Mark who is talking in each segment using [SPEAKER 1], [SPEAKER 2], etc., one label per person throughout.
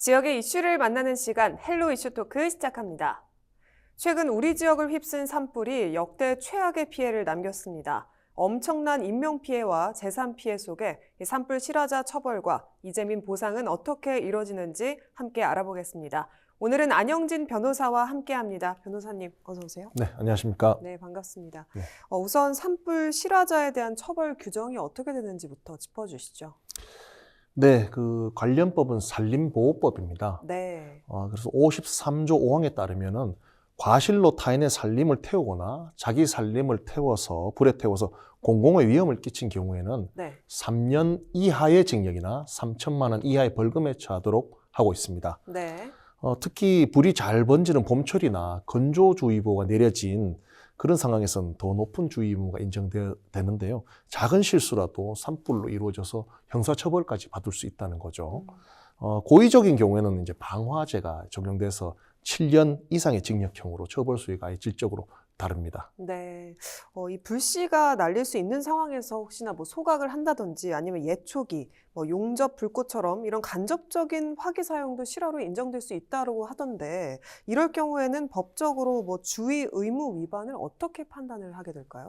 [SPEAKER 1] 지역의 이슈를 만나는 시간 헬로 이슈 토크 시작합니다. 최근 우리 지역을 휩쓴 산불이 역대 최악의 피해를 남겼습니다. 엄청난 인명 피해와 재산 피해 속에 이 산불 실화자 처벌과 이재민 보상은 어떻게 이뤄지는지 함께 알아보겠습니다. 오늘은 안영진 변호사와 함께합니다. 변호사님 어서 오세요.
[SPEAKER 2] 네, 안녕하십니까.
[SPEAKER 1] 네, 반갑습니다.
[SPEAKER 2] 네.
[SPEAKER 1] 어, 우선 산불 실화자에 대한 처벌 규정이 어떻게 되는지부터 짚어주시죠.
[SPEAKER 2] 네, 그 관련법은 산림보호법입니다.
[SPEAKER 1] 네.
[SPEAKER 2] 어, 그래서 53조 5항에 따르면은 과실로 타인의 살림을 태우거나 자기 살림을 태워서 불에 태워서 공공의 위험을 끼친 경우에는
[SPEAKER 1] 네.
[SPEAKER 2] 3년 이하의 징역이나 3천만 원 이하의 벌금에 처하도록 하고 있습니다.
[SPEAKER 1] 네.
[SPEAKER 2] 어, 특히 불이 잘 번지는 봄철이나 건조주의보가 내려진 그런 상황에서는 더 높은 주의 의무가 인정되는데요. 작은 실수라도 산불로 이루어져서 형사처벌까지 받을 수 있다는 거죠. 어, 고의적인 경우에는 이제 방화제가 적용돼서 7년 이상의 징역형으로 처벌 수위가 아예 질적으로 다릅니다.
[SPEAKER 1] 네. 어, 이 불씨가 날릴 수 있는 상황에서 혹시나 뭐 소각을 한다든지 아니면 예초기, 뭐 용접 불꽃처럼 이런 간접적인 화기 사용도 실화로 인정될 수 있다고 하던데 이럴 경우에는 법적으로 뭐 주의 의무 위반을 어떻게 판단을 하게 될까요?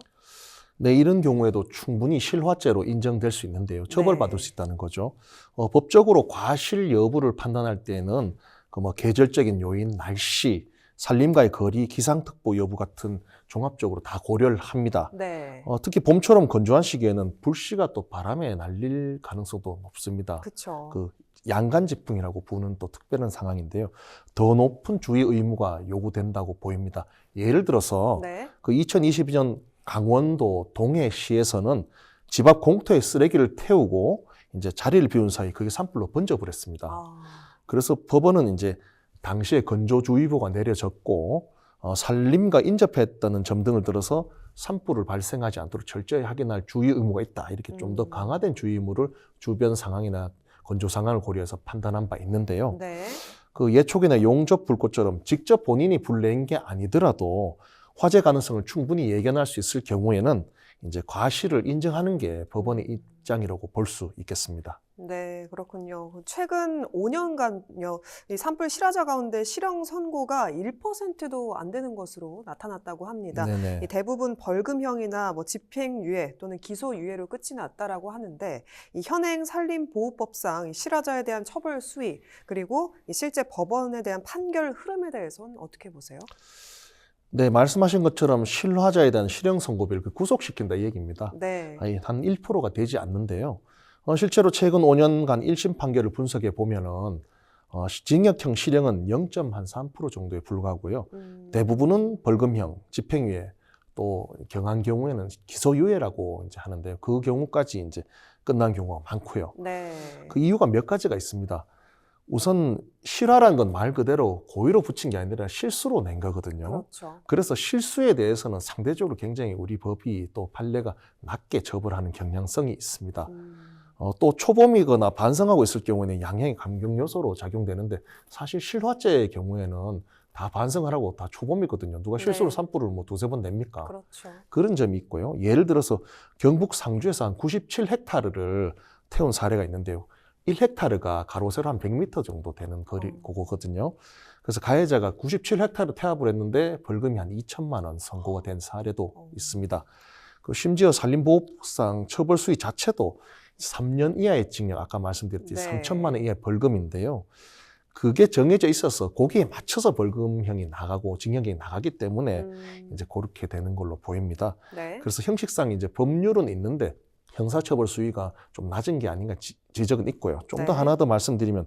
[SPEAKER 2] 네, 이런 경우에도 충분히 실화죄로 인정될 수 있는데요. 처벌받을
[SPEAKER 1] 네.
[SPEAKER 2] 수 있다는 거죠. 어, 법적으로 과실 여부를 판단할 때는 그 뭐 계절적인 요인, 날씨, 산림과의 거리, 기상특보 여부 같은 종합적으로 다 고려를 합니다.
[SPEAKER 1] 네.
[SPEAKER 2] 어, 특히 봄처럼 건조한 시기에는 불씨가 또 바람에 날릴 가능성도 높습니다.
[SPEAKER 1] 그쵸.
[SPEAKER 2] 그 양간지풍이라고 부르는 또 특별한 상황인데요. 더 높은 주의 의무가 요구된다고 보입니다. 예를 들어서
[SPEAKER 1] 네.
[SPEAKER 2] 그 2022년 강원도 동해시에서는 집 앞 공터에 쓰레기를 태우고 이제 자리를 비운 사이 그게 산불로 번져버렸습니다.
[SPEAKER 1] 아,
[SPEAKER 2] 그래서 법원은 이제 당시에 건조주의보가 내려졌고 어, 산림과 인접했다는 점 등을 들어서 산불을 발생하지 않도록 철저히 확인할 주의 의무가 있다. 이렇게 좀더
[SPEAKER 1] 음.
[SPEAKER 2] 강화된 주의 의무를 주변 상황이나 건조 상황을 고려해서 판단한 바 있는데요.
[SPEAKER 1] 네.
[SPEAKER 2] 그 예촉이나 용접 불꽃처럼 직접 본인이 불낸 게 아니더라도 화재 가능성을 충분히 예견할 수 있을 경우에는 이제 과실을 인정하는 게 법원의 입장이라고 볼 수 있겠습니다.
[SPEAKER 1] 네, 그렇군요. 최근 5년간요, 이 산불 실화자 가운데 실형 선고가 1%도 안 되는 것으로 나타났다고 합니다.
[SPEAKER 2] 네네.
[SPEAKER 1] 이 대부분 벌금형이나 뭐 집행유예 또는 기소유예로 끝이 났다라고 하는데 이 현행 산림보호법상 이 실화자에 대한 처벌 수위 그리고 이 실제 법원에 대한 판결 흐름에 대해서는 어떻게 보세요?
[SPEAKER 2] 네, 말씀하신 것처럼 실화자에 대한 실형 선고비를 그 구속시킨다 이 얘기입니다.
[SPEAKER 1] 네.
[SPEAKER 2] 아니, 한 1%가 되지 않는데요. 어, 실제로 최근 5년간 1심 판결을 분석해 보면은 어, 시- 징역형 실형은 0.3% 정도에 불과하고요.
[SPEAKER 1] 음,
[SPEAKER 2] 대부분은 벌금형, 집행유예, 또 경한 경우에는 기소유예라고 이제 하는데요. 그 경우까지 이제 끝난 경우가 많고요.
[SPEAKER 1] 네.
[SPEAKER 2] 그 이유가 몇 가지가 있습니다. 우선 실화란 건 말 그대로 고의로 붙인 게 아니라 실수로 낸 거거든요.
[SPEAKER 1] 그렇죠.
[SPEAKER 2] 그래서 실수에 대해서는 상대적으로 굉장히 우리 법이 또 판례가 낮게 처벌하는 경향성이 있습니다.
[SPEAKER 1] 음,
[SPEAKER 2] 어, 또 초범이거나 반성하고 있을 경우에는 양형이 감경 요소로 작용되는데 사실 실화죄의 경우에는 다 반성하라고 다 초범이거든요. 누가 실수로
[SPEAKER 1] 네.
[SPEAKER 2] 산불을 뭐 두세 번 냅니까?
[SPEAKER 1] 그렇죠.
[SPEAKER 2] 그런 점이 있고요. 예를 들어서 경북 상주에서 한 97헥타르를 태운 사례가 있는데요. 1헥타르가 가로 세로 한 100m 정도 되는 거리
[SPEAKER 1] 어.
[SPEAKER 2] 그거거든요. 그래서 가해자가 97헥타르 태압을 했는데 벌금이 한 2천만 원 선고가 된 사례도
[SPEAKER 1] 어.
[SPEAKER 2] 있습니다. 그 심지어 산림보호법상 처벌 수위 자체도 3년 이하의 징역, 아까 말씀드렸듯이
[SPEAKER 1] 네.
[SPEAKER 2] 3천만 원 이하의 벌금인데요. 그게 정해져 있어서 거기에 맞춰서 벌금형이 나가고 징역이 나가기 때문에
[SPEAKER 1] 음,
[SPEAKER 2] 이제 그렇게 되는 걸로 보입니다.
[SPEAKER 1] 네.
[SPEAKER 2] 그래서 형식상 이제 법률은 있는데 형사처벌 수위가 좀 낮은 게 아닌가 지, 지적은 있고요. 좀더
[SPEAKER 1] 네.
[SPEAKER 2] 하나 더 말씀드리면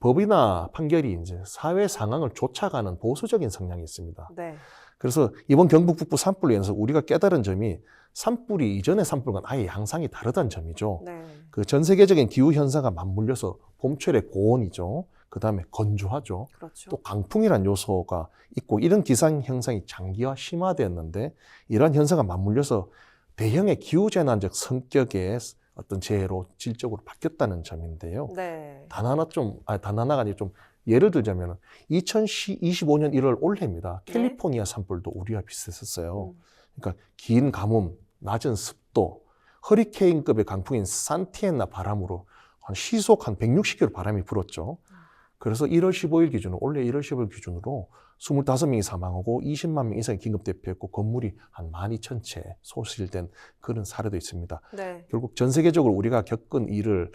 [SPEAKER 2] 법이나 판결이 이제 사회 상황을 쫓아가는 보수적인 성향이 있습니다.
[SPEAKER 1] 네.
[SPEAKER 2] 그래서 이번 경북 북부 산불로 인해서 우리가 깨달은 점이 산불이 이전의 산불과는 아예 양상이 다르다는 점이죠.
[SPEAKER 1] 네.
[SPEAKER 2] 그전 세계적인 기후 현상과 맞물려서 봄철에 고온이죠. 그 다음에 건조하죠.
[SPEAKER 1] 그렇죠.
[SPEAKER 2] 또 강풍이란 요소가 있고 이런 기상 현상이 장기화 심화되었는데 이러한 현상과 맞물려서 대형의 기후 재난적 성격의 어떤 재해로 질적으로 바뀌었다는 점인데요.
[SPEAKER 1] 네.
[SPEAKER 2] 단 하나 좀, 아, 단 하나가 아니라 좀 예를 들자면 2025년 1월 올해입니다.
[SPEAKER 1] 네.
[SPEAKER 2] 캘리포니아 산불도 우리와 비슷했었어요.
[SPEAKER 1] 음,
[SPEAKER 2] 그러니까 긴 가뭄, 낮은 습도, 허리케인급의 강풍인 산티엔나 바람으로 한 시속 한 160km 바람이 불었죠. 그래서 1월 15일 기준으로 올해 1월 15일 기준으로 25명이 사망하고 20만 명 이상이 긴급 대피했고 건물이 한 12,000채 소실된 그런 사례도 있습니다.
[SPEAKER 1] 네.
[SPEAKER 2] 결국 전 세계적으로 우리가 겪은 일을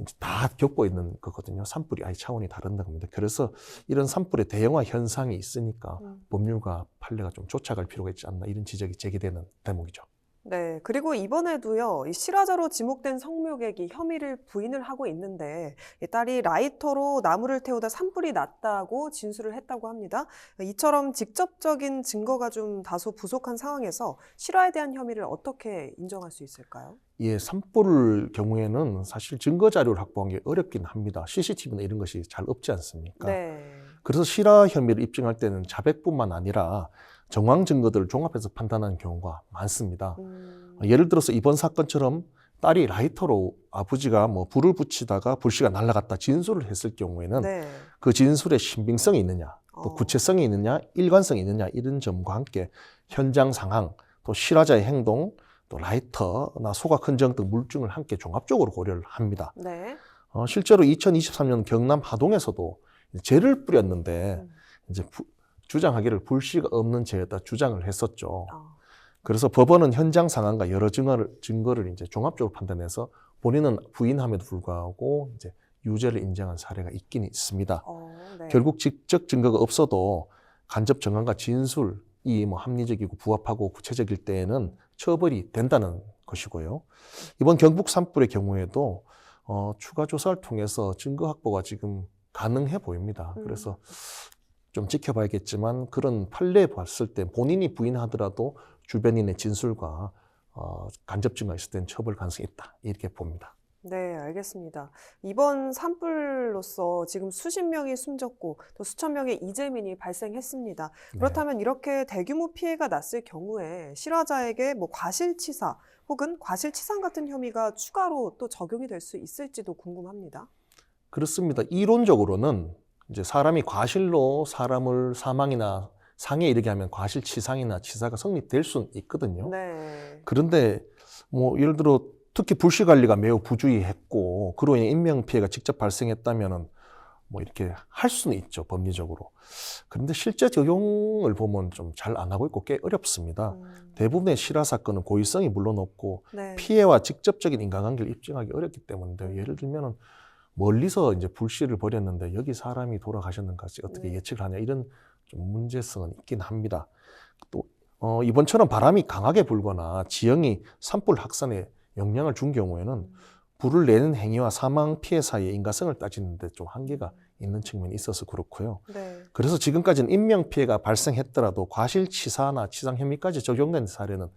[SPEAKER 2] 이제 다 겪고 있는 거거든요. 산불이 아예 차원이 다른다 겁니다. 그래서 이런 산불의 대형화 현상이 있으니까
[SPEAKER 1] 음.
[SPEAKER 2] 법률과 판례가 좀 쫓아갈 필요가 있지 않나 이런 지적이 제기되는 대목이죠.
[SPEAKER 1] 네. 그리고 이번에도요, 이 실화자로 지목된 성묘객이 혐의를 부인을 하고 있는데, 이 딸이 라이터로 나무를 태우다 산불이 났다고 진술을 했다고 합니다. 이처럼 직접적인 증거가 좀 다소 부족한 상황에서 실화에 대한 혐의를 어떻게 인정할 수 있을까요?
[SPEAKER 2] 예, 산불 경우에는 사실 증거 자료를 확보하는 게 어렵긴 합니다. CCTV나 이런 것이 잘 없지 않습니까?
[SPEAKER 1] 네.
[SPEAKER 2] 그래서 실화 혐의를 입증할 때는 자백뿐만 아니라 정황 증거들을 종합해서 판단하는 경우가 많습니다.
[SPEAKER 1] 음,
[SPEAKER 2] 예를 들어서 이번 사건처럼 딸이 라이터로 아버지가 뭐 불을 붙이다가 불씨가 날아갔다 진술을 했을 경우에는
[SPEAKER 1] 네.
[SPEAKER 2] 그 진술에 신빙성이 있느냐, 또
[SPEAKER 1] 어.
[SPEAKER 2] 구체성이 있느냐, 일관성이 있느냐 이런 점과 함께 현장 상황, 또 실화자의 행동, 또 라이터나 소각 흔적 등 물증을 함께 종합적으로 고려를 합니다.
[SPEAKER 1] 네.
[SPEAKER 2] 어, 실제로 2023년 경남 하동에서도 죄를 뿌렸는데
[SPEAKER 1] 음.
[SPEAKER 2] 이제 부- 주장하기를 불씨가 없는 죄였다 주장을 했었죠.
[SPEAKER 1] 아,
[SPEAKER 2] 그래서 법원은 현장 상황과 여러 증거를, 증거를 이제 종합적으로 판단해서 본인은 부인함에도 불구하고 이제 유죄를 인정한 사례가 있긴 있습니다.
[SPEAKER 1] 어, 네.
[SPEAKER 2] 결국 직접 증거가 없어도 간접 정황과 진술이 뭐 합리적이고 부합하고 구체적일 때에는 처벌이 된다는 것이고요. 이번 경북 산불의 경우에도 어, 추가 조사를 통해서 증거 확보가 지금 가능해 보입니다.
[SPEAKER 1] 음.
[SPEAKER 2] 그래서 좀 지켜봐야겠지만 그런 판례 봤을 때 본인이 부인하더라도 주변인의 진술과 어, 간접 증거가 있을 때는 처벌 가능성이 있다 이렇게 봅니다.
[SPEAKER 1] 네, 알겠습니다. 이번 산불로서 지금 수십 명이 숨졌고 또 수천 명의 이재민이 발생했습니다.
[SPEAKER 2] 네.
[SPEAKER 1] 그렇다면 이렇게 대규모 피해가 났을 경우에 실화자에게 뭐 과실치사 혹은 과실치상 같은 혐의가 추가로 또 적용이 될 수 있을지도 궁금합니다.
[SPEAKER 2] 그렇습니다. 이론적으로는 이제 사람이 과실로 사람을 사망이나 상해 이르게 하면 과실치상이나 치사가 성립될 수는 있거든요.
[SPEAKER 1] 네.
[SPEAKER 2] 그런데 뭐 예를 들어 특히 불씨 관리가 매우 부주의했고 그로 인해 인명 피해가 직접 발생했다면은 뭐 이렇게 할 수는 있죠 법리적으로. 그런데 실제 적용을 보면 좀 잘 안 하고 있고 꽤 어렵습니다.
[SPEAKER 1] 음,
[SPEAKER 2] 대부분의 실화 사건은 고의성이 물론 없고
[SPEAKER 1] 네.
[SPEAKER 2] 피해와 직접적인 인과관계를 입증하기 어렵기 때문인데요. 예를 들면은 멀리서 이제 불씨를 버렸는데 여기 사람이 돌아가셨는가 어떻게
[SPEAKER 1] 네.
[SPEAKER 2] 예측을 하냐 이런 좀 문제성은 있긴 합니다. 또 어, 이번처럼 바람이 강하게 불거나 지형이 산불 확산에 영향을 준 경우에는
[SPEAKER 1] 음,
[SPEAKER 2] 불을 내는 행위와 사망 피해 사이의 인과성을 따지는데 좀 한계가 있는 측면이 있어서 그렇고요.
[SPEAKER 1] 네.
[SPEAKER 2] 그래서 지금까지는 인명 피해가 발생했더라도 과실치사나 치상 혐의까지 적용된 사례는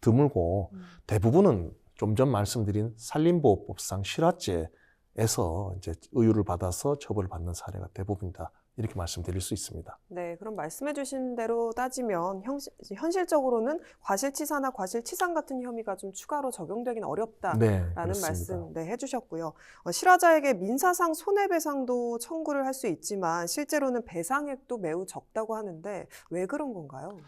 [SPEAKER 2] 드물고
[SPEAKER 1] 음,
[SPEAKER 2] 대부분은 좀 전 말씀드린 산림보호법상 실화죄 에서 이제 의유를 받아서 처벌을 받는 사례가 대부분이다. 이렇게 말씀드릴 수 있습니다.
[SPEAKER 1] 네, 그럼 말씀해주신 대로 따지면 현실, 현실적으로는 과실치사나 과실치상 같은 혐의가 좀 추가로 적용되긴 어렵다.
[SPEAKER 2] 네,
[SPEAKER 1] 라는. 말씀 네, 해주셨고요. 어, 실화자에게 민사상 손해배상도 청구를 할 수 있지만 실제로는 배상액도 매우 적다고 하는데 왜 그런 건가요?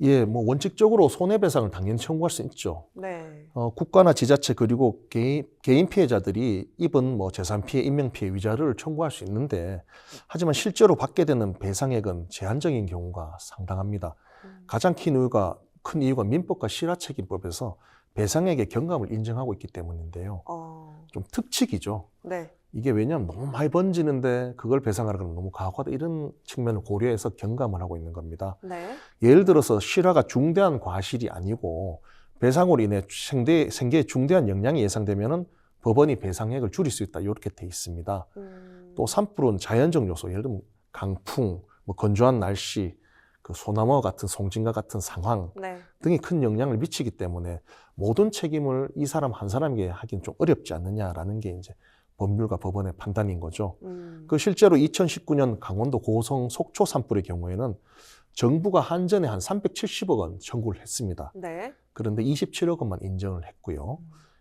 [SPEAKER 2] 예, 뭐 원칙적으로 손해배상을 당연히 청구할 수 있죠.
[SPEAKER 1] 네.
[SPEAKER 2] 어, 국가나 지자체 그리고 개인, 개인 피해자들이 입은 뭐 재산 피해, 인명 피해 위자료를 청구할 수 있는데 하지만 실제로 받게 되는 배상액은 제한적인 경우가 상당합니다.
[SPEAKER 1] 음,
[SPEAKER 2] 가장 큰 이유가 큰 이유가 민법과 실화책임법에서 배상액의 경감을 인정하고 있기 때문인데요.
[SPEAKER 1] 어,
[SPEAKER 2] 좀 특칙이죠.
[SPEAKER 1] 네.
[SPEAKER 2] 이게 왜냐하면 너무 많이 번지는데 그걸 배상하라 그러면 너무 과하다 이런 측면을 고려해서 경감을 하고 있는 겁니다.
[SPEAKER 1] 네.
[SPEAKER 2] 예를 들어서 실화가 중대한 과실이 아니고 배상으로 인해 생대, 생계에 중대한 영향이 예상되면은 법원이 배상액을 줄일 수 있다 이렇게 돼 있습니다.
[SPEAKER 1] 음,
[SPEAKER 2] 또 산불은 자연적 요소, 예를 들면 강풍, 뭐 건조한 날씨, 그 소나무 같은 송진과 같은 상황
[SPEAKER 1] 네.
[SPEAKER 2] 등이 큰 영향을 미치기 때문에 모든 책임을 이 사람 한 사람에게 하긴 좀 어렵지 않느냐라는 게 이제 법률과 법원의 판단인 거죠.
[SPEAKER 1] 음,
[SPEAKER 2] 그 실제로 2019년 강원도 고성 속초 산불의 경우에는 정부가 한전에 한 370억 원 청구를 했습니다.
[SPEAKER 1] 네.
[SPEAKER 2] 그런데 27억 원만 인정을 했고요.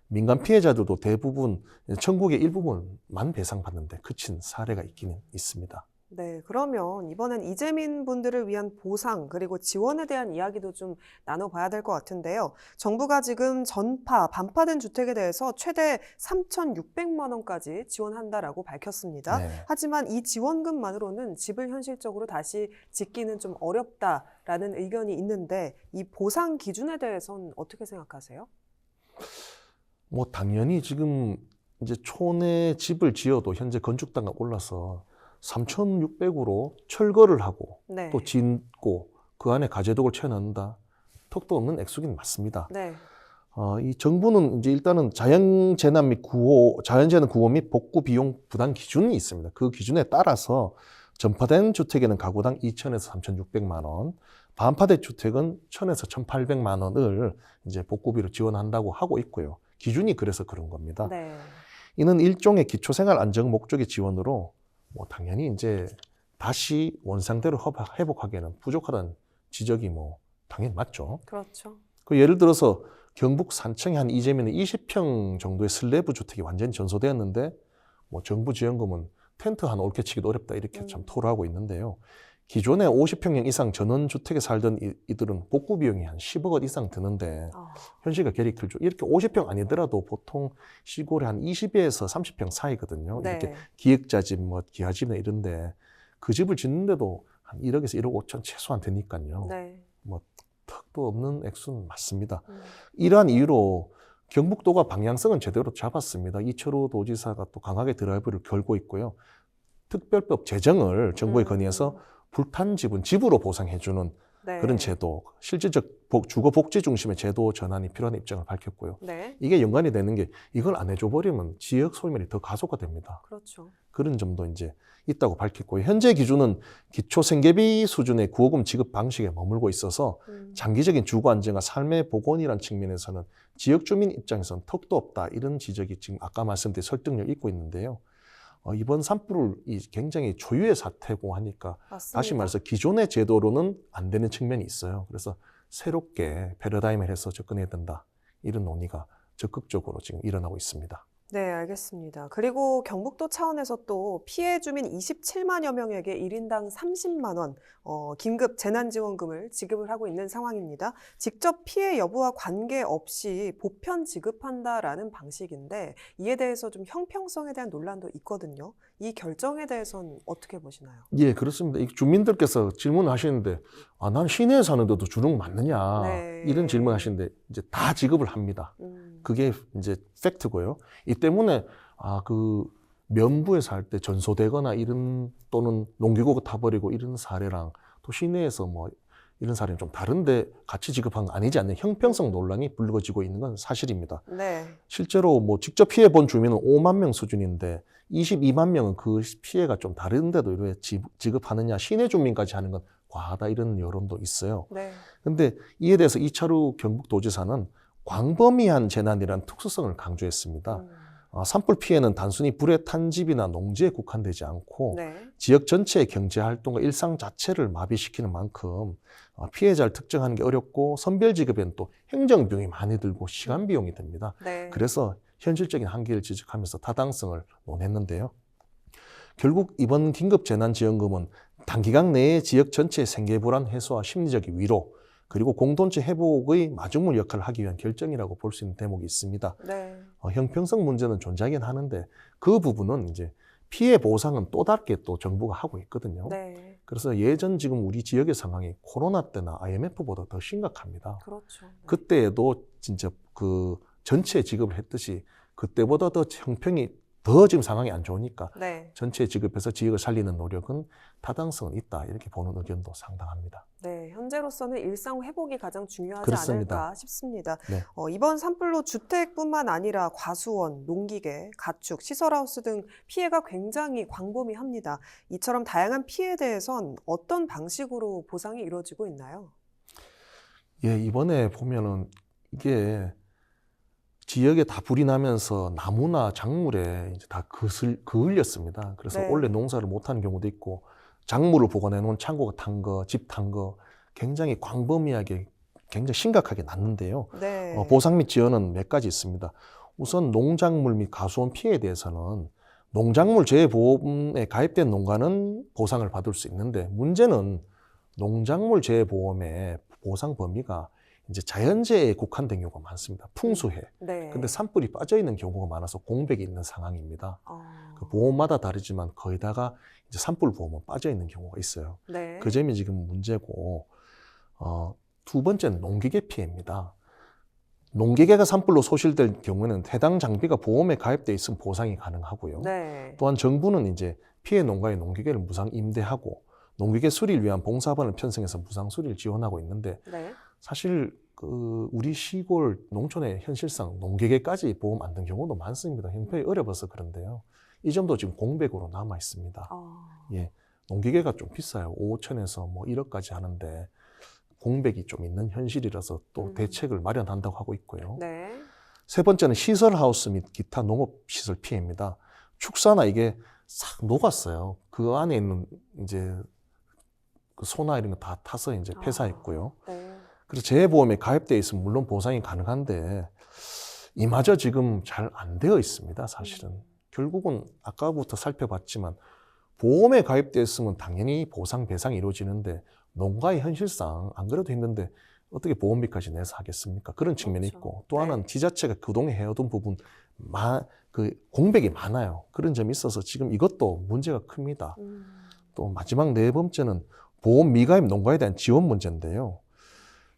[SPEAKER 2] 민간 피해자들도 대부분 청구의 일부분만 배상받는데 그친 사례가 있기는 있습니다.
[SPEAKER 1] 네, 그러면 이번엔 이재민 분들을 위한 보상 그리고 지원에 대한 이야기도 좀 나눠봐야 될 것 같은데요. 정부가 지금 전파, 반파된 주택에 대해서 최대 3,600만 원까지 지원한다라고 밝혔습니다.
[SPEAKER 2] 네.
[SPEAKER 1] 하지만 이 지원금만으로는 집을 현실적으로 다시 짓기는 좀 어렵다라는 의견이 있는데 이 보상 기준에 대해서는 어떻게 생각하세요?
[SPEAKER 2] 뭐 당연히 지금 이제 촌에 집을 지어도 현재 건축단가 올라서 3,600으로 철거를 하고
[SPEAKER 1] 네.
[SPEAKER 2] 또 짓고 그 안에 가재독을 채워넣는다. 턱도 없는 액수긴 맞습니다.
[SPEAKER 1] 네.
[SPEAKER 2] 어, 이 정부는 이제 일단은 자연재난 및 구호, 자연재난 구호 및 복구 비용 부담 기준이 있습니다. 그 기준에 따라서 전파된 주택에는 가구당 2천에서 3,600만 원, 반파된 주택은 1,000에서 1,800만 원을 이제 복구비로 지원한다고 하고 있고요. 기준이 그래서 그런 겁니다.
[SPEAKER 1] 네.
[SPEAKER 2] 이는 일종의 기초생활 안정 목적의 지원으로 뭐 당연히 이제 다시 원상대로 회복하기에는 부족하다는 지적이 뭐 당연히 맞죠.
[SPEAKER 1] 그렇죠.
[SPEAKER 2] 그 예를 들어서 경북 산청의 한 이재민의 20평 정도의 슬래브 주택이 완전히 전소되었는데 뭐 정부 지원금은 텐트 하나 올켜치기도 어렵다 이렇게 참
[SPEAKER 1] 음.
[SPEAKER 2] 토로하고 있는데요. 기존에 50평형 이상 전원 주택에 살던 이- 이들은 복구 비용이 한 10억 원 이상 드는데
[SPEAKER 1] 아,
[SPEAKER 2] 현실과 괴리 크죠. 이렇게 50평 아니더라도 보통 시골에 한 20에서 30평 사이거든요.
[SPEAKER 1] 네.
[SPEAKER 2] 이렇게 기획자 집, 뭐 기아집이나 이런데 그 집을 짓는데도 한 1억에서 1억 5천 최소한 되니까요.
[SPEAKER 1] 네.
[SPEAKER 2] 턱도 없는 액수는 맞습니다.
[SPEAKER 1] 음.
[SPEAKER 2] 이러한 이유로 경북도가 방향성은 제대로 잡았습니다. 이철우 도지사가 또 강하게 드라이브를 걸고 있고요. 특별법 제정을 정부에
[SPEAKER 1] 음.
[SPEAKER 2] 건의해서 불탄 집은 집으로 보상해주는
[SPEAKER 1] 네.
[SPEAKER 2] 그런 제도, 실질적 복- 주거 복지 중심의 제도 전환이 필요한 입장을 밝혔고요.
[SPEAKER 1] 네.
[SPEAKER 2] 이게 연관이 되는 게 이걸 안 해줘 버리면 지역 소멸이 더 가속화됩니다.
[SPEAKER 1] 그렇죠.
[SPEAKER 2] 그런 점도 이제 있다고 밝혔고요. 현재 기준은 기초 생계비 수준의 구호금 지급 방식에 머물고 있어서
[SPEAKER 1] 음.
[SPEAKER 2] 장기적인 주거 안정과 삶의 복원이라는 측면에서는 지역 주민 입장에서는 턱도 없다 이런 지적이 지금 아까 말씀드린 설득력 있고 있는데요. 어, 이번 산불을 이 굉장히 초유의 사태고 하니까
[SPEAKER 1] 맞습니다.
[SPEAKER 2] 다시 말해서 기존의 제도로는 안 되는 측면이 있어요. 그래서 새롭게 패러다임을 해서 접근해야 된다 이런 논의가 적극적으로 지금 일어나고 있습니다.
[SPEAKER 1] 네, 알겠습니다. 그리고 경북도 차원에서 또 피해 주민 27만여 명에게 1인당 30만 원 어, 긴급 재난지원금을 지급을 하고 있는 상황입니다. 직접 피해 여부와 관계없이 보편 지급한다라는 방식인데 이에 대해서 좀 형평성에 대한 논란도 있거든요. 이 결정에 대해서는 어떻게 보시나요?
[SPEAKER 2] 예, 그렇습니다. 이 주민들께서 질문을 하시는데, 아, 난 시내에 사는데도 거 맞느냐.
[SPEAKER 1] 네.
[SPEAKER 2] 이런 질문 하시는데, 이제 다 지급을 합니다.
[SPEAKER 1] 음,
[SPEAKER 2] 그게 이제 팩트고요. 이 때문에, 아, 그, 면부에 살때 전소되거나 이런, 또는 농기구가 타버리고 이런 사례랑 또 시내에서 뭐, 이런 사례는 좀 다른데 같이 지급한 거 아니지 않는 형평성 논란이 불거지고 있는 건 사실입니다.
[SPEAKER 1] 네,
[SPEAKER 2] 실제로 뭐 직접 피해 본 주민은 5만 명 수준인데 22만 명은 그 피해가 좀 다른데도 왜 지- 지급하느냐 시내 주민까지 하는 건 과하다 이런 여론도 있어요.
[SPEAKER 1] 네,
[SPEAKER 2] 근데 이에 대해서 이차루 경북도지사는 광범위한 재난이라는 특수성을 강조했습니다.
[SPEAKER 1] 음,
[SPEAKER 2] 아, 산불 피해는 단순히 불의 탄 집이나 농지에 국한되지 않고
[SPEAKER 1] 네,
[SPEAKER 2] 지역 전체의 경제 활동과 일상 자체를 마비시키는 만큼 어, 피해자를 특정하는 게 어렵고 선별 지급에는 또 행정 비용이 많이 들고 시간 비용이 듭니다.
[SPEAKER 1] 네.
[SPEAKER 2] 그래서 현실적인 한계를 지적하면서 타당성을 논했는데요. 결국 이번 긴급 재난지원금은 단기간 내에 지역 전체의 생계 불안 해소와 심리적인 위로 그리고 공동체 회복의 마중물 역할을 하기 위한 결정이라고 볼 수 있는 대목이 있습니다.
[SPEAKER 1] 네,
[SPEAKER 2] 어, 형평성 문제는 존재하긴 하는데 그 부분은 이제 피해 보상은 또 다르게 또 정부가 하고 있거든요.
[SPEAKER 1] 네,
[SPEAKER 2] 그래서 예전 지금 우리 지역의 상황이 코로나 때나 IMF보다 더 심각합니다.
[SPEAKER 1] 그렇죠. 네.
[SPEAKER 2] 그때에도 진짜 그 전체 지급을 했듯이 그때보다 더 형평이 더 지금 상황이 안 좋으니까
[SPEAKER 1] 네,
[SPEAKER 2] 전체 지급해서 지역을 살리는 노력은 타당성은 있다 이렇게 보는 의견도 상당합니다.
[SPEAKER 1] 네, 현재로서는 일상 회복이 가장 중요하지
[SPEAKER 2] 그렇습니다.
[SPEAKER 1] 않을까 싶습니다.
[SPEAKER 2] 네.
[SPEAKER 1] 어, 이번 산불로 주택뿐만 아니라 과수원, 농기계, 가축, 시설하우스 등 피해가 굉장히 광범위합니다. 이처럼 다양한 피해에 대해선 어떤 방식으로 보상이 이루어지고 있나요?
[SPEAKER 2] 예, 이번에 보면은 이게 지역에 다 불이 나면서 나무나 작물에 이제 다 그슬, 그을렸습니다. 그래서
[SPEAKER 1] 네.
[SPEAKER 2] 원래 농사를 못하는 경우도 있고 작물을 보관해 놓은 창고가 탄 거, 집 탄 거 굉장히 광범위하게 굉장히 심각하게 났는데요.
[SPEAKER 1] 네.
[SPEAKER 2] 어, 보상 및 지원은 몇 가지 있습니다. 우선 농작물 및 가수원 피해에 대해서는 농작물 재보험에 가입된 농가는 보상을 받을 수 있는데 문제는 농작물 재보험의 보상 범위가 이제 자연재해에 국한된 경우가 많습니다. 풍수해.
[SPEAKER 1] 네.
[SPEAKER 2] 근데 산불이 빠져 있는 경우가 많아서 공백이 있는 상황입니다.
[SPEAKER 1] 어,
[SPEAKER 2] 그 보험마다 다르지만 거의 다가 이제 산불 보험은 빠져 있는 경우가 있어요.
[SPEAKER 1] 네.
[SPEAKER 2] 그 점이 지금 문제고 어, 두 번째는 농기계 피해입니다. 농기계가 산불로 소실될 경우는 해당 장비가 보험에 가입돼 있으면 보상이 가능하고요.
[SPEAKER 1] 네.
[SPEAKER 2] 또한 정부는 이제 피해 농가의 농기계를 무상 임대하고 농기계 수리를 위한 봉사반을 편성해서 무상 수리를 지원하고 있는데
[SPEAKER 1] 네.
[SPEAKER 2] 사실 그 우리 시골 농촌의 현실상 농기계까지 보험 안 든 경우도 많습니다. 형편이 어려워서 그런데요. 이 점도 지금 공백으로 남아 있습니다.
[SPEAKER 1] 어,
[SPEAKER 2] 예, 농기계가 좀 비싸요. 5천에서 뭐 1억까지 하는데 공백이 좀 있는 현실이라서 또
[SPEAKER 1] 음.
[SPEAKER 2] 대책을 마련한다고 하고 있고요.
[SPEAKER 1] 네.
[SPEAKER 2] 세 번째는 시설 하우스 및 기타 농업 시설 피해입니다. 축사나 이게 싹 녹았어요. 그 안에 있는 이제 그 소나 이런 거 다 타서 이제
[SPEAKER 1] 아.
[SPEAKER 2] 폐사했고요.
[SPEAKER 1] 네.
[SPEAKER 2] 그래서 재보험에 가입돼 있으면 물론 보상이 가능한데 이마저 지금 잘 안 되어 있습니다. 사실은
[SPEAKER 1] 음.
[SPEAKER 2] 결국은 아까부터 살펴봤지만 보험에 가입돼 있으면 당연히 보상 배상이 이루어지는데 농가의 현실상 안 그래도 힘든데 어떻게 보험비까지 내서 하겠습니까? 그런 측면이
[SPEAKER 1] 그렇죠.
[SPEAKER 2] 있고 또
[SPEAKER 1] 네.
[SPEAKER 2] 하나는 지자체가 그동안 해오던 부분 마, 그 공백이 많아요. 그런 점이 있어서 지금 이것도 문제가 큽니다.
[SPEAKER 1] 음,
[SPEAKER 2] 또 마지막 네 번째는 보험 미가입 농가에 대한 지원 문제인데요.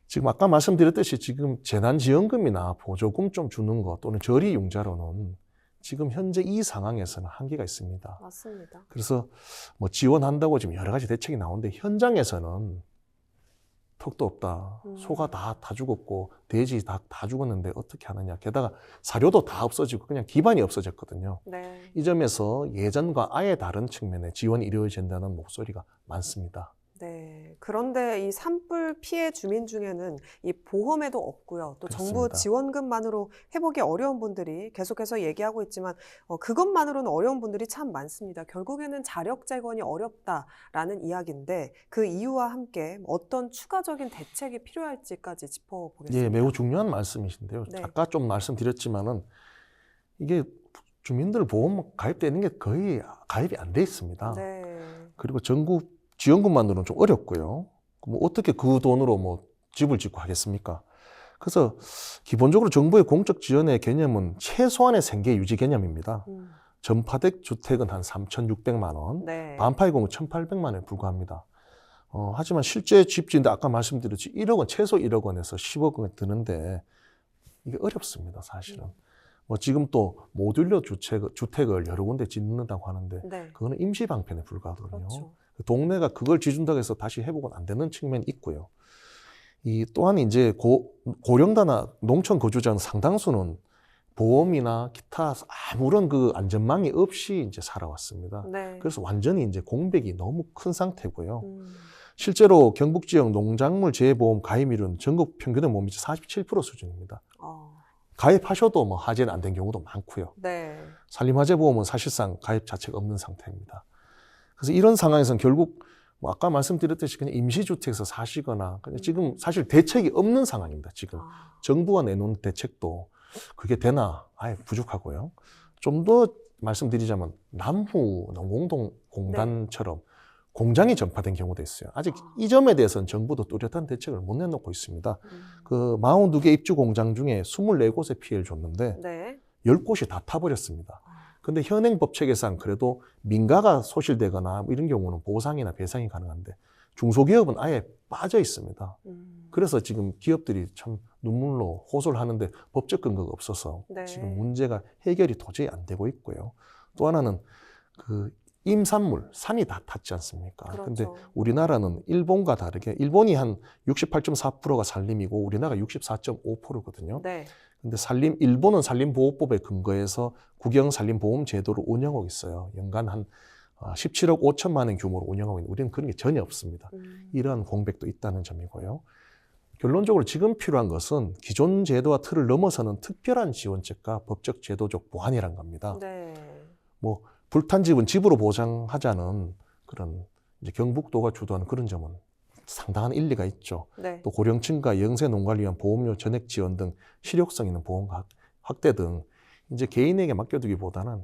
[SPEAKER 2] 지금 아까 말씀드렸듯이 지금 재난지원금이나 보조금 좀 주는 것 또는 저리융자로는 지금 현재 이 상황에서는 한계가 있습니다.
[SPEAKER 1] 맞습니다.
[SPEAKER 2] 그래서 뭐 지원한다고 지금 여러 가지 대책이 나오는데 현장에서는 턱도 없다.
[SPEAKER 1] 음.
[SPEAKER 2] 소가 다, 다 죽었고 돼지 다, 다 죽었는데 어떻게 하느냐. 게다가 사료도 다 없어지고 그냥 기반이 없어졌거든요.
[SPEAKER 1] 네.
[SPEAKER 2] 이 점에서 예전과 아예 다른 측면의 지원이 이루어진다는 목소리가 많습니다.
[SPEAKER 1] 네. 그런데 이 산불 피해 주민 중에는 이 보험에도 없고요. 또 정부
[SPEAKER 2] 그렇습니다.
[SPEAKER 1] 지원금만으로 해보기 어려운 분들이 계속해서 얘기하고 있지만 어, 그것만으로는 어려운 분들이 참 많습니다. 결국에는 자력 재건이 어렵다라는 이야기인데 그 이유와 함께 어떤 추가적인 대책이 필요할지까지 짚어보겠습니다.
[SPEAKER 2] 예, 매우 중요한 말씀이신데요.
[SPEAKER 1] 네.
[SPEAKER 2] 아까 좀 말씀드렸지만은 이게 주민들 보험 가입되는 게 거의 가입이 안 돼 있습니다.
[SPEAKER 1] 네.
[SPEAKER 2] 그리고 전국 지원금만으로는 좀 어렵고요. 뭐 어떻게 그 돈으로 뭐 집을 짓고 하겠습니까? 그래서 기본적으로 정부의 공적 지원의 개념은 최소한의 생계 유지 개념입니다.
[SPEAKER 1] 음,
[SPEAKER 2] 전파대 주택은 한 3,600만 원,
[SPEAKER 1] 네.
[SPEAKER 2] 반파의 경우 1,800만 원에 불과합니다. 어, 하지만 실제 집 짓는데 아까 말씀드렸지 1억 원, 최소 1억 원에서 10억 원 드는데 이게 어렵습니다, 사실은.
[SPEAKER 1] 음.
[SPEAKER 2] 뭐 지금 또 모듈러 주택, 주택을 여러 군데 짓는다고 하는데
[SPEAKER 1] 네.
[SPEAKER 2] 그거는 임시 방편에 불과하거든요.
[SPEAKER 1] 그렇죠.
[SPEAKER 2] 그 동네가 그걸 지준다고 해서 다시 회복은 안 되는 측면이 있고요. 이 또한 이제 고, 고령자나 농촌 거주자는 상당수는 보험이나 기타 아무런 그 안전망이 없이 이제 살아왔습니다.
[SPEAKER 1] 네.
[SPEAKER 2] 그래서 완전히 이제 공백이 너무 큰 상태고요.
[SPEAKER 1] 음,
[SPEAKER 2] 실제로 경북 지역 농작물 재보험 가입률은 전국 평균의 몸이 47% 수준입니다.
[SPEAKER 1] 어,
[SPEAKER 2] 가입하셔도 뭐 하재는 안 된 경우도 많고요.
[SPEAKER 1] 네.
[SPEAKER 2] 산림화재 보험은 사실상 가입 자체가 없는 상태입니다. 그래서 이런 상황에서는 결국 뭐 아까 말씀드렸듯이 그냥 임시주택에서 사시거나 그냥 지금 사실 대책이 없는 상황입니다. 지금
[SPEAKER 1] 아,
[SPEAKER 2] 정부가 내놓은 대책도 그게 되나 아예 부족하고요. 좀 더 말씀드리자면 남부 농공동 공단처럼 공장이 전파된 경우도 있어요. 아직
[SPEAKER 1] 아.
[SPEAKER 2] 이 점에 대해서는 정부도 뚜렷한 대책을 못 내놓고 있습니다.
[SPEAKER 1] 음,
[SPEAKER 2] 그 42개 입주 공장 중에 24곳에 피해를 줬는데
[SPEAKER 1] 네.
[SPEAKER 2] 10곳이 다 타버렸습니다.
[SPEAKER 1] 아,
[SPEAKER 2] 근데 현행 법 체계상 그래도 민가가 소실되거나 뭐 이런 경우는 보상이나 배상이 가능한데 중소기업은 아예 빠져 있습니다.
[SPEAKER 1] 음,
[SPEAKER 2] 그래서 지금 기업들이 참 눈물로 호소를 하는데 법적 근거가 없어서
[SPEAKER 1] 네.
[SPEAKER 2] 지금 문제가 해결이 도저히 안 되고 있고요. 또 하나는 그 임산물, 산이 다 탔지 않습니까? 근데
[SPEAKER 1] 그렇죠.
[SPEAKER 2] 우리나라는 일본과 다르게 일본이 한 68.4%가 산림이고 우리나라가 64.5%거든요.
[SPEAKER 1] 네.
[SPEAKER 2] 근데 산림 일본은 산림보호법에 근거해서 국영 산림보험 제도를 운영하고 있어요. 연간 한 어, 17억 5천만 원 규모로 운영하고 있는데 우리는 그런 게 전혀 없습니다.
[SPEAKER 1] 음,
[SPEAKER 2] 이러한 공백도 있다는 점이고요. 결론적으로 지금 필요한 것은 기존 제도와 틀을 넘어서는 특별한 지원책과 법적 제도적 보완이란 겁니다.
[SPEAKER 1] 네.
[SPEAKER 2] 뭐 불탄 집은 집으로 보장하자는 그런 이제 경북도가 주도하는 그런 점은 상당한 일리가 있죠.
[SPEAKER 1] 네.
[SPEAKER 2] 또 고령층과 영세 농가를 위한 보험료 전액 지원 등 실효성 있는 보험 확대 등 이제 개인에게 맡겨두기보다는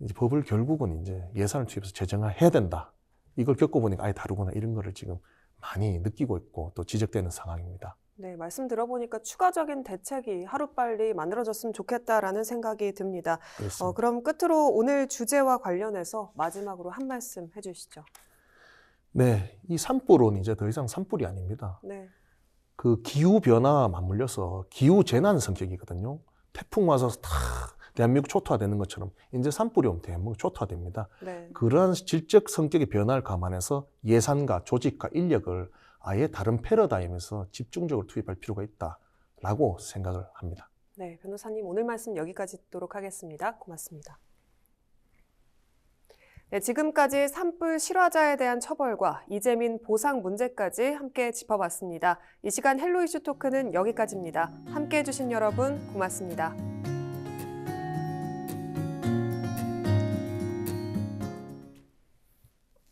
[SPEAKER 2] 이제 법을 결국은 이제 예산을 투입해서 제정해야 된다. 이걸 겪어보니까 아예 다르구나 이런 거를 지금 많이 느끼고 있고 또 지적되는 상황입니다.
[SPEAKER 1] 네, 말씀 들어보니까 추가적인 대책이 하루빨리 만들어졌으면 좋겠다라는 생각이 듭니다.
[SPEAKER 2] 그렇습니다.
[SPEAKER 1] 어, 그럼 끝으로 오늘 주제와 관련해서 마지막으로 한 말씀 해주시죠.
[SPEAKER 2] 네, 이 산불은 이제 더 이상 산불이 아닙니다.
[SPEAKER 1] 네,
[SPEAKER 2] 그 기후 변화와 맞물려서 기후 재난 성격이거든요. 태풍 와서 다 대한민국 초토화되는 것처럼 이제 산불이 오면 대한민국 초토화됩니다.
[SPEAKER 1] 네,
[SPEAKER 2] 그러한 질적 성격의 변화를 감안해서 예산과 조직과 인력을 아예 다른 패러다임에서 집중적으로 투입할 필요가 있다라고 생각을 합니다.
[SPEAKER 1] 네, 변호사님 오늘 말씀 여기까지 듣도록 하겠습니다. 고맙습니다. 네, 지금까지 산불 실화자에 대한 처벌과 이재민 보상 문제까지 함께 짚어봤습니다. 이 시간 헬로 이슈 토크는 여기까지입니다. 함께 해주신 여러분 고맙습니다.